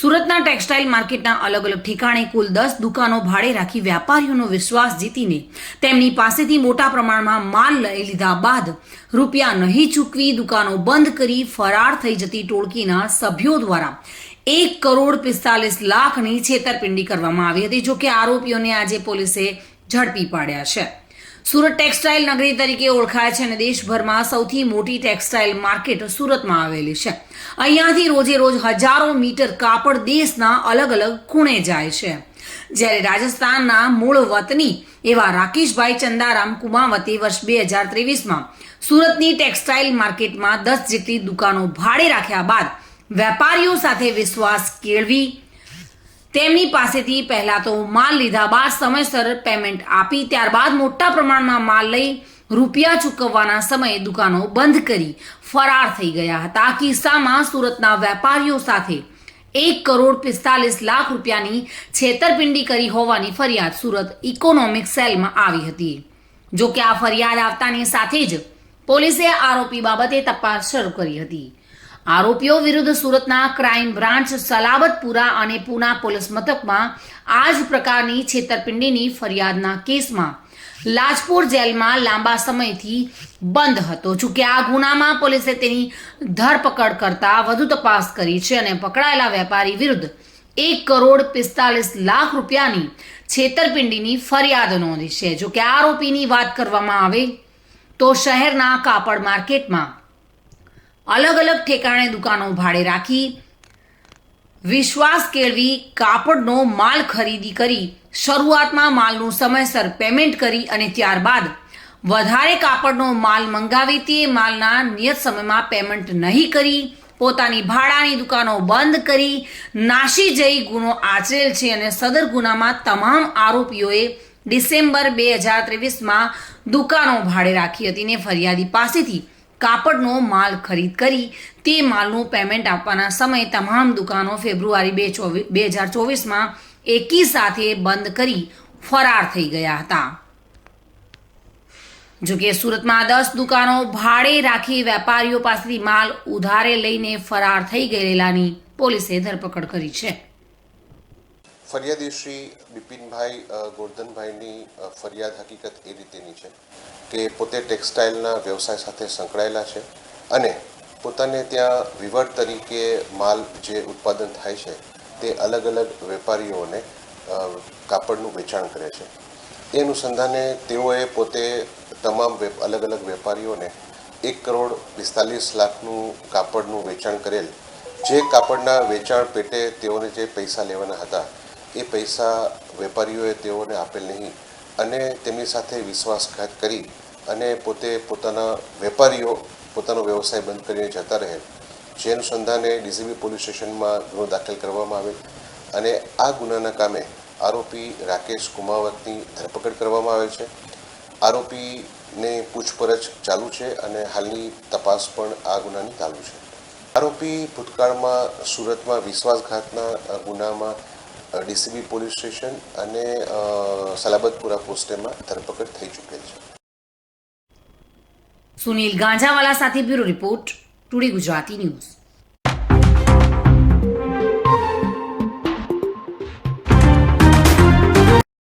સુરતના ટેક્સટાઇલ માર્કેટના અલગ અલગ ઠેકાણે કુલ દસ દુકાનો ભાડે રાખી વેપારીઓનો વિશ્વાસ જીતીને તેમની પાસેથી મોટા પ્રમાણમાં માલ લઈ લીધા બાદ રૂપિયા નહીં ચૂકવી દુકાનો બંધ કરી ફરાર થઈ જતી ટોળકીના સભ્યો દ્વારા એક કરોડ પિસ્તાલીસ લાખની છેતરપિંડી કરવામાં આવી હતી જોકે આરોપીઓને આજે પોલીસે ઝડપી પાડ્યા છે. સુરત ટેક્સટાઇલ નગરી તરીકે ઓળખાય છે અને દેશભરમાં સૌથી મોટી ટેક્સટાઇલ માર્કેટ સુરતમાં આવેલી છે. અહીંયાથી રોજે રોજ હજારો મીટર કાપડ દેશના અલગ અલગ ખૂણે જાય છે. જ્યારે રાજસ્થાનના મૂળ વતની એવા રાકેશભાઈ ચંદારામ કુમાવતી વર્ષ બે હજાર ત્રેવીસમાં સુરતની ટેક્સટાઇલ માર્કેટમાં દસ જેટલી દુકાનો ભાડે રાખ્યા બાદ વેપારીઓ સાથે વિશ્વાસ કેળવી તેમની પાસેથી પહેલા તો માલ લીધા બાદ સમયસર પેમેન્ટ આપી, ત્યારબાદ મોટા પ્રમાણમાં માલ લઈ રૂપિયા ચૂકવવાના સમયે દુકાનો બંધ કરી ફરાર થઈ ગયા હતા. આ કિસ્સામાં સુરતના વેપારીઓ સાથે એક કરોડ પિસ્તાલીસ લાખ રૂપિયાની છેતરપિંડી કરી હોવાની ફરિયાદ સુરત ઇકોનોમિક સેલમાં આવી હતી. જો કે આ ફરિયાદ આવતાની સાથે જ પોલીસે આરોપી બાબતે તપાસ શરૂ કરી હતી. આરોપીઓ વિરુદ્ધ સુરતના ક્રાઇમ બ્રાન્ચ સલાબતપુરા અને પુના પોલીસ મથકમાં આ જ પ્રકારની છેતરપિંડીની ફરિયાદના કેસમાં લાજપુર જેલમાં લાંબા સમયથી બંધ હતો. જોકે આ ગુનામાં પોલીસે તેની ધરપકડ કરતા વધુ તપાસ કરી છે અને પકડાયેલા વેપારી વિરુદ્ધ એક કરોડ પિસ્તાલીસ લાખ રૂપિયાની છેતરપિંડીની ફરિયાદ નોંધી છે. જોકે આરોપીની વાત કરવામાં આવે તો શહેરના કાપડ માર્કેટમાં અલગ અલગ ઠેકાણે દુકાનો ભાડે રાખી, વિશ્વાસ કેળવી, કાપડનો માલ ખરીદી કરી, શરૂઆતમાં માલનું સમયસર પેમેન્ટ કરી અને ત્યારબાદ વધારે કાપડનો માલ મંગાવી તે માલના નિયત સમયમાં પેમેન્ટ નહીં કરી, પોતાની ભાડાની દુકાનો બંધ કરી, નાશી જઈ ગુનો આચરેલ છે અને સદર ગુનામાં તમામ આરોપીઓએ ડિસેમ્બર બે હજાર ત્રેવીસમાં દુકાનો ભાડે રાખી હતી ને ફરિયાદી પાસેથી કાપડનો માલ ખરીદ કરી તે માલનું પેમેન્ટ આપવાના સમયે તમામ દુકાનો ફેબ્રુઆરી બે ચોવીસ બે હજાર ચોવીસમાં એકી સાથે બંધ કરી ફરાર થઈ ગયા હતા. જોકે સુરતમાં દસ દુકાનો ભાડે રાખી વેપારીઓ પાસેથી માલ ઉધારે લઈને ફરાર થઈ ગયેલાની પોલીસે ધરપકડ કરી છે. ફરિયાદી શ્રી બિપિનભાઈ ગોરધનભાઈની ફરિયાદ હકીકત એ રીતેની છે કે પોતે ટેક્સટાઇલના વ્યવસાય સાથે સંકળાયેલા છે અને પોતાને ત્યાં વિવર તરીકે માલ જે ઉત્પાદન થાય છે તે અલગ અલગ વેપારીઓને કાપડનું વેચાણ કરે છે. એ અનુસંધાને તેઓએ પોતે તમામ અલગ અલગ વેપારીઓને એક કરોડ પિસ્તાલીસ લાખનું કાપડનું વેચાણ કરેલ. જે કાપડના વેચાણ પેટે તેઓને જે પૈસા લેવાના હતા એ પૈસા વેપારીઓએ તેઓને આપેલ નહીં. અને તેમની સાથે વિશ્વાસઘાત કરી અને પોતે પોતાના વેપારીઓ, પોતાનો વ્યવસાય બંધ કરીને જતા રહેલ જે અનુસંધાને ડીસીબી પોલીસ સ્ટેશનમાં ગુનો દાખલ કરવામાં આવેલ અને આ ગુનાના કામે આરોપી રાકેશ કુમાવતની ધરપકડ કરવામાં આવેલ છે. આરોપીને પૂછપરછ ચાલુ છે અને હાલની તપાસ પણ આ ગુનાની ચાલુ છે. આરોપી ભૂતકાળમાં સુરતમાં વિશ્વાસઘાતના ગુનામાં ડીસીબી પોલીસ સ્ટેશન અને સલાબતપુરા પોસ્ટેમાં ધરપકડ થઈ ચૂકેલ છે. સુનિલ ગાંજાવાલા સાથે bureau report, today Gujarati news.